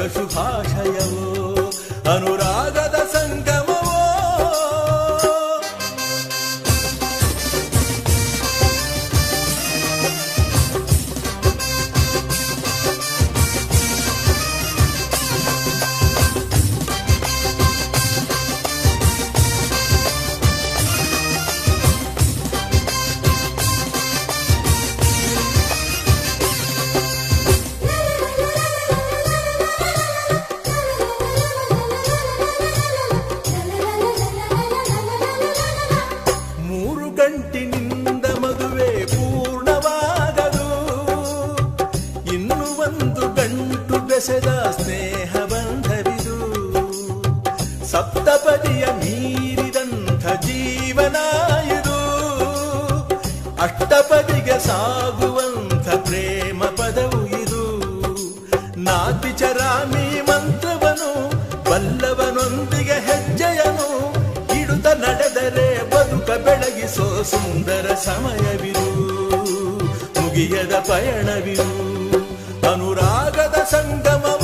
शशुभाषयौ ಒಂದು ಗಂಟು ಬೆಸೆದ ಸ್ನೇಹ ಬಂಧವಿದು. ಸಪ್ತಪದಿಯ ಮೀರಿದಂಥ ಜೀವನ ಇದು. ಅಷ್ಟಪದಿಗೆ ಸಾಗುವಂಥ ಪ್ರೇಮ ಪದವು ಇದು. ನಾತಿಚರಾಮಿ ಮಂತ್ರವನು, ಬಲ್ಲವನೊಂದಿಗೆ ಹೆಜ್ಜೆಯನು. ಇಡುತ್ತ ನಡೆದರೆ ಬದುಕ ಬೆಳಗಿಸೋ ಸುಂದರ ಸಮಯವಿರು ಮುಗಿಯದ ಪಯಣವಿರು అనురాగద సంగమ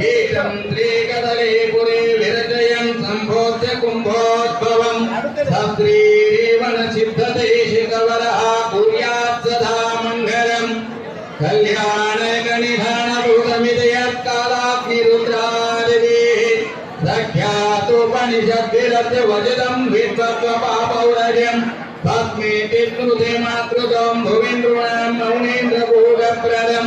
గీతం త్రీకదలే పురే విరజయం సంభోద్య కుంభోద్భవం. సత్రీవణ సిద్ధదేశికవర కుర్యాత్ సదా మంగళం. కళ్యాణ గణిధాన భూతమిదయత్కాలాగ్నిరుద్రాదేవి సఖ్యాతుపనిషద్భిరత్ వజదం విద్వత్వ పాపౌరజం తస్మే పితృతే మాతృతం భువింద్రుణం మౌనేంద్ర భూగప్రదం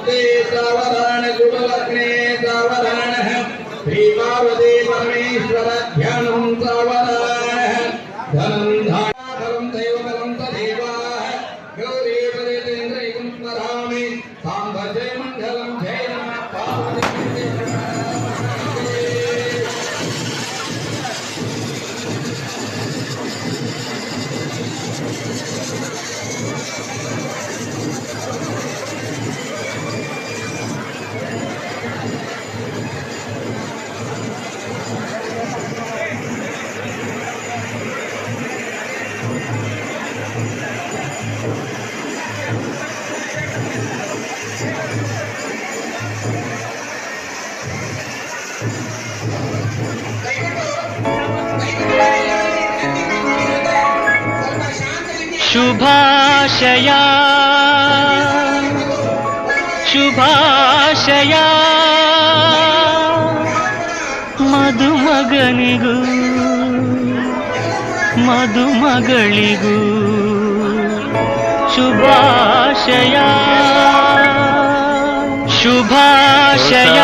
शुभमूर्ते सावधान शुभलग्ने सावधानः श्रीपार्वती परमेश्वर ध्यानं सावधानः। ಶುಭಾಶಯ. ಶುಭಾಶಯ. ಮಧುಮಗನಿಗೂ ಮಧುಮಗಳಿಗೂ ಶುಭಾಶಯ. ಶುಭಾಶಯ.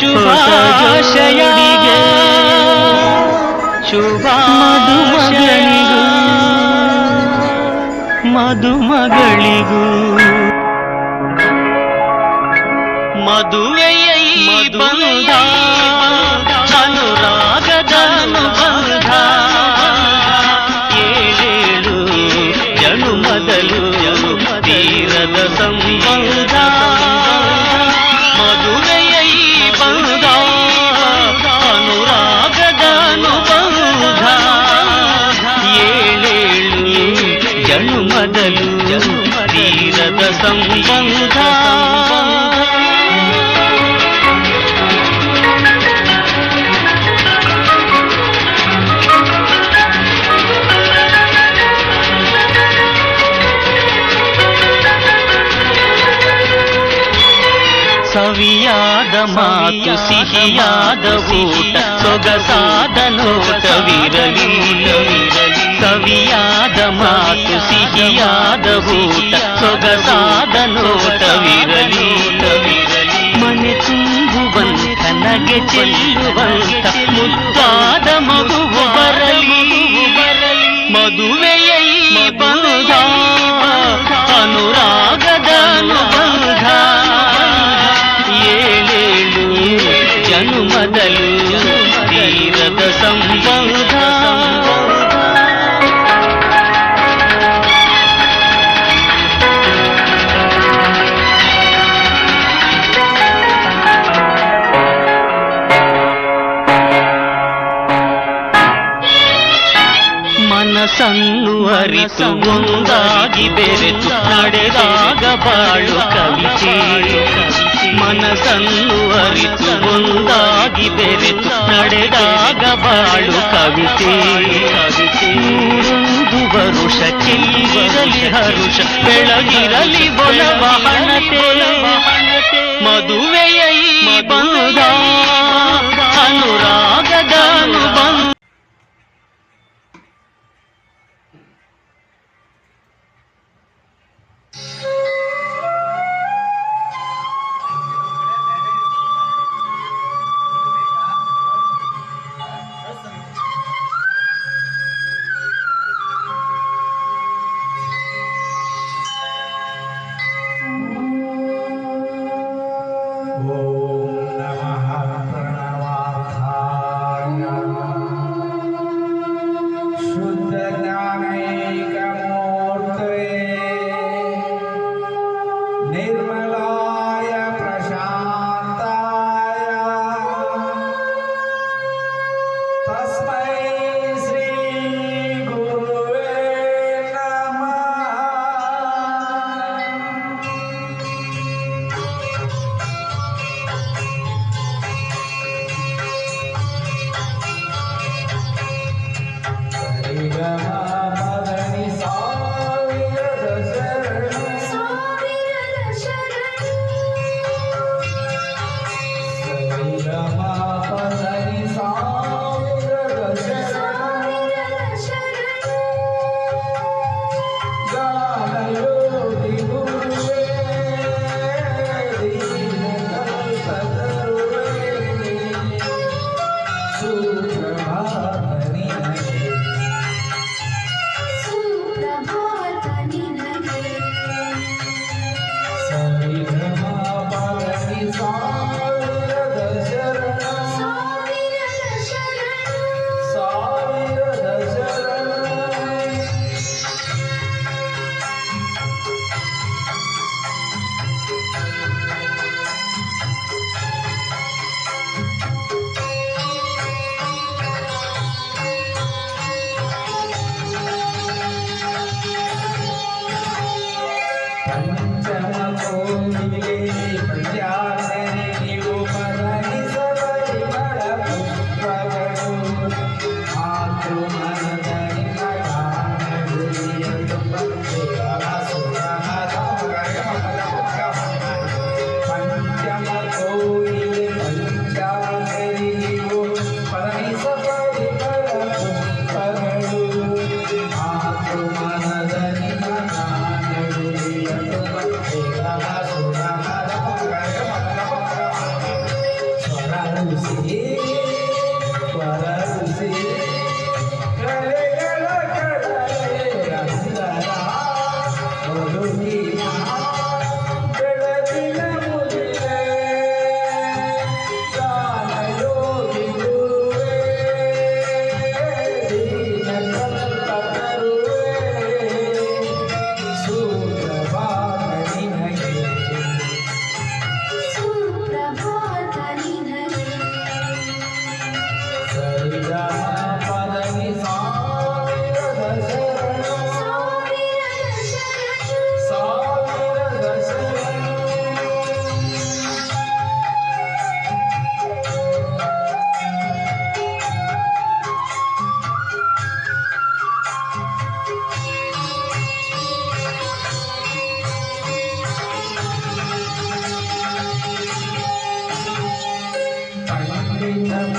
ಶುಭಾಶಯ. ಶುಭ ಮದುಮಗಳಿಗೂ ಮದುಮಗಳಿಗೂ. ಮದುವೆಯ ಬಂಧ ಸವಿಯಾದ ಮಾತು ಸಿಹಿಯಾದ ಊಟ ಸೊಗಸಾದ ನೋಟವಿರಲಿ ಸವಿಯಾದ ಮಾತು ಸಿಹಿಯಾದ ಊಟ ಸೊಗಸಾದ ನೋಟವಿರಲಿ ಮನೆ ತುಂಬುವಂತ ನಗೆ ಚೆಲ್ಲುವಂತ ಮುದ್ದಾದ ಮಗುವು ಬರಲಿ ಮದುವೆಯ ಒಂದಾಗಿ ಬೆರೆತು ನಡೆದಾಗ ಬಾಳು ಕವಿತೆ ಮನಸ್ಸನ್ನು ಅರಿತು ಒಂದಾಗಿ ಬೆರೆತು ನಡೆದಾಗ ಬಾಳು ಕವಿತೆ ನೂರೊಂದು ವರುಷ ಚೆಲ್ಲಿರಲಿ ಹರುಷ ಬೆಳಗಿರಲಿ ಬೊಲವ ಹಣತೆ ಮದುವೆಯ ಈ ಬಂಧ ಅನುರಾಗದ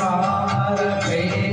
सार पे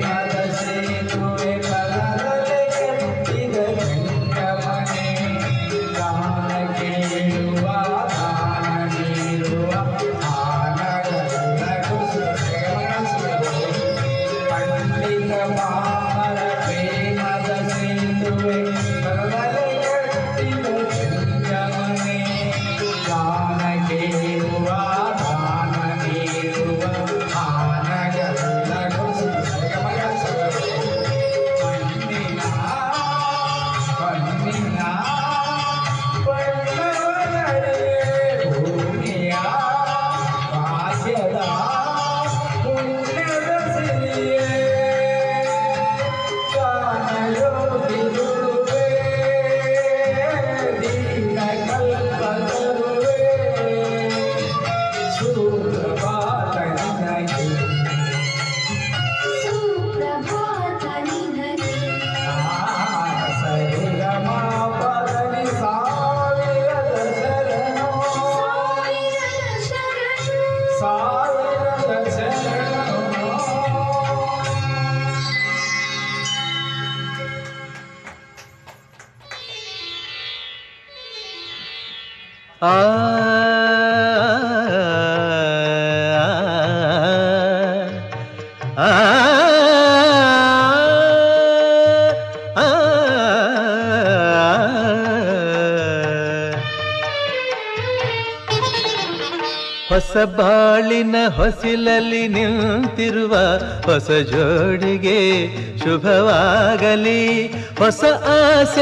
ಹೊಸ ಬಾಳಿನ ಹೊಸಿಲಲ್ಲಿ ನಿಂತಿರುವ ಹೊಸ ಜೋಡಿಗೆ ಶುಭವಾಗಲಿ ಹೊಸ ಆಸೆ